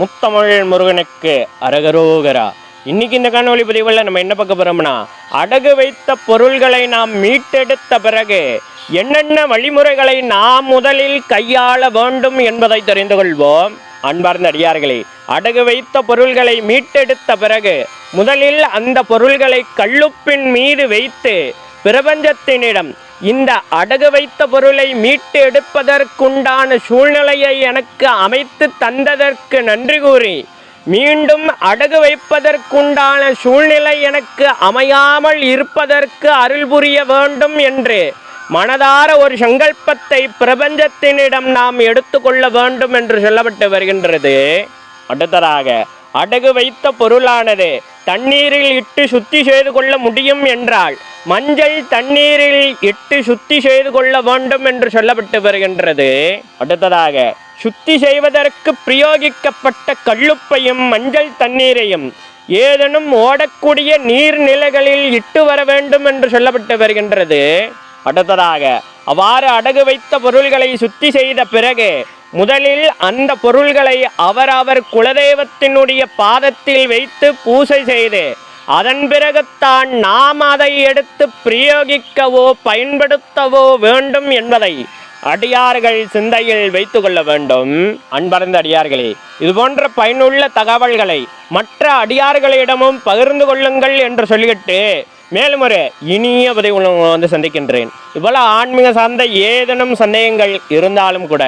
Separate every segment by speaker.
Speaker 1: முத்தமிழ் முருகனுக்கு அரகரோகரா. இன்னைக்கு இந்த காணொலி பதிவில் நம்ம என்ன பார்க்க போறோம்னா அடகு வைத்த பொருள்களை நாம் மீட்டெடுத்த பிறகு என்னென்ன வழிமுறைகளை நாம் முதலில் கையாள வேண்டும் என்பதை தெரிந்து கொள்வோம். அன்பார்ந்த அடியார்களே அடகு வைத்த பொருள்களை மீட்டெடுத்த பிறகு முதலில் அந்த பொருள்களை கல்லுப்பின் மீது வைத்து பிரபஞ்சத்தினிடம் இந்த அடகு வைத்த பொருளை மீட்டு எடுப்பதற்குண்டான சூழ்நிலையை எனக்கு அமைத்து தந்ததற்கு நன்றி கூறி மீண்டும் அடகு வைப்பதற்குண்டான சூழ்நிலை எனக்கு அமையாமல் இருப்பதற்கு அருள் புரிய வேண்டும் என்று மனதார ஒரு சங்கல்பத்தை பிரபஞ்சத்தினிடம் நாம் எடுத்துக்கொள்ள வேண்டும் என்று சொல்லப்பட்டு வருகின்றது. அடுத்ததாக அடகு வைத்த பொருளானது தண்ணீரில் இட்டு சுத்தி செய்து கொள்ள முடியும் என்றால் மஞ்சள் தண்ணீரில் இட்டு சுத்தி செய்து கொள்ள வேண்டும் என்று சொல்லப்பட்டு வருகின்றது. அடுத்ததாக சுத்தி செய்வதற்கு பிரயோகிக்கப்பட்ட கல்லுப்பையும் மஞ்சள் தண்ணீரையும் ஏதேனும் ஓடக்கூடிய நீர்நிலைகளில் இட்டு வர வேண்டும் என்று சொல்லப்பட்டு வருகின்றது. அடுத்ததாக அவ்வாறு அடகு வைத்த பொருள்களை சுத்தி செய்த பிறகு முதலில் அந்த பொருள்களை அவரவர் குலதெய்வத்தினுடைய பாதத்தில் வைத்து பூசை செய்து அதன் பிறகுத்தான் நாம் அதை எடுத்து பிரயோகிக்கவோ பயன்படுத்தவோ வேண்டும் என்பதை அடியார்கள் சிந்தையில் வைத்து கொள்ள வேண்டும். அன்பர்ந்த அடியார்களே இது போன்ற பயனுள்ள தகவல்களை மற்ற அடியார்களிடமும் பகிர்ந்து கொள்ளுங்கள் என்று சொல்லிவிட்டு மேலும் ஒரு இனிய பதிவு வந்து சந்திக்கின்றேன். இவ்வளவு ஆன்மீக சார்ந்த ஏதேனும் சந்தேகங்கள் இருந்தாலும் கூட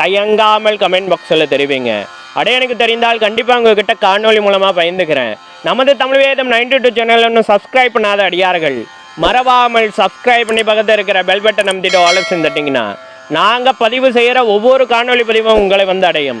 Speaker 1: தயங்காமல் கமெண்ட் பாக்ஸில் தெரிவிங்க. அடைய எனக்கு தெரிந்தால் கண்டிப்பாக உங்ககிட்ட காணொளி மூலமாக பயந்துக்கிறேன் நமது தமிழ் வேதம் நைன்டி டூ சேனல் இன்னும் சப்ஸ்கிரைப் பண்ணாத அடியார்கள் மறவாமல் சப்ஸ்கிரைப் பண்ணி பக்கத்தில் இருக்கிற பெல் பட்டன் நம்பிட்டு ஆலோசனை தட்டிங்கன்னா நாங்கள் பதிவு செய்கிற ஒவ்வொரு காணொளி பதிவும் உங்களை வந்து அடையும்.